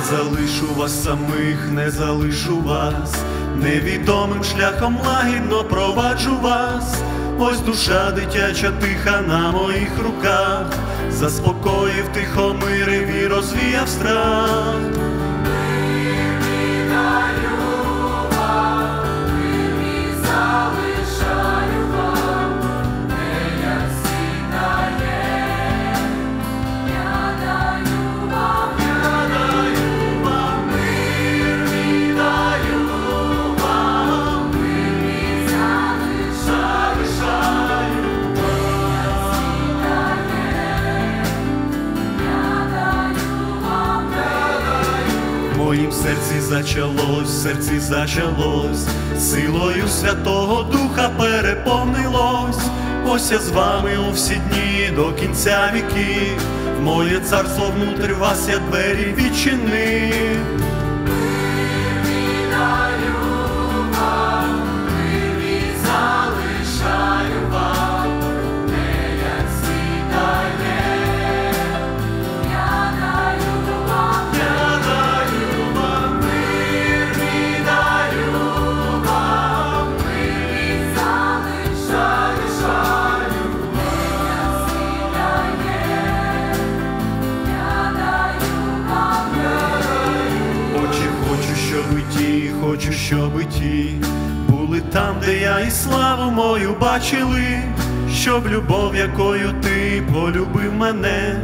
залишу вас самих, не залишу вас, невідомим шляхом лагідно проваджу вас. Ось душа дитяча тиха на моїх руках, заспокоїв тихо мирив і розвіяв страх. Моїм серці зачалось, серці зачалось, силою Святого Духа переповнилось. Ось я з вами у всі дні до кінця віків. Моє царство внутрі вас я двері відчинив. Хочу, щоб ті були там, де я і славу мою бачили, щоб любов, якою ти полюбив мене,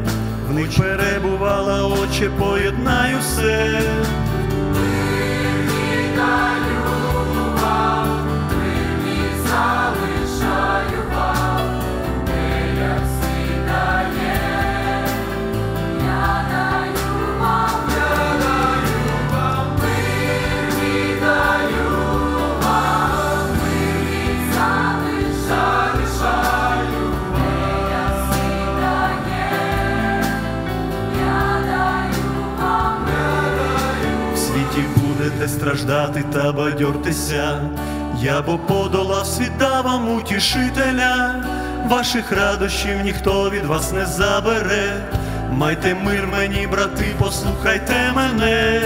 в них перебувала, очі, поєднаю все. Страждати та бадьортеся, я бо подолав світа вам утішителя, ваших радощів ніхто від вас не забере. Майте мир мені, брати, послухайте мене.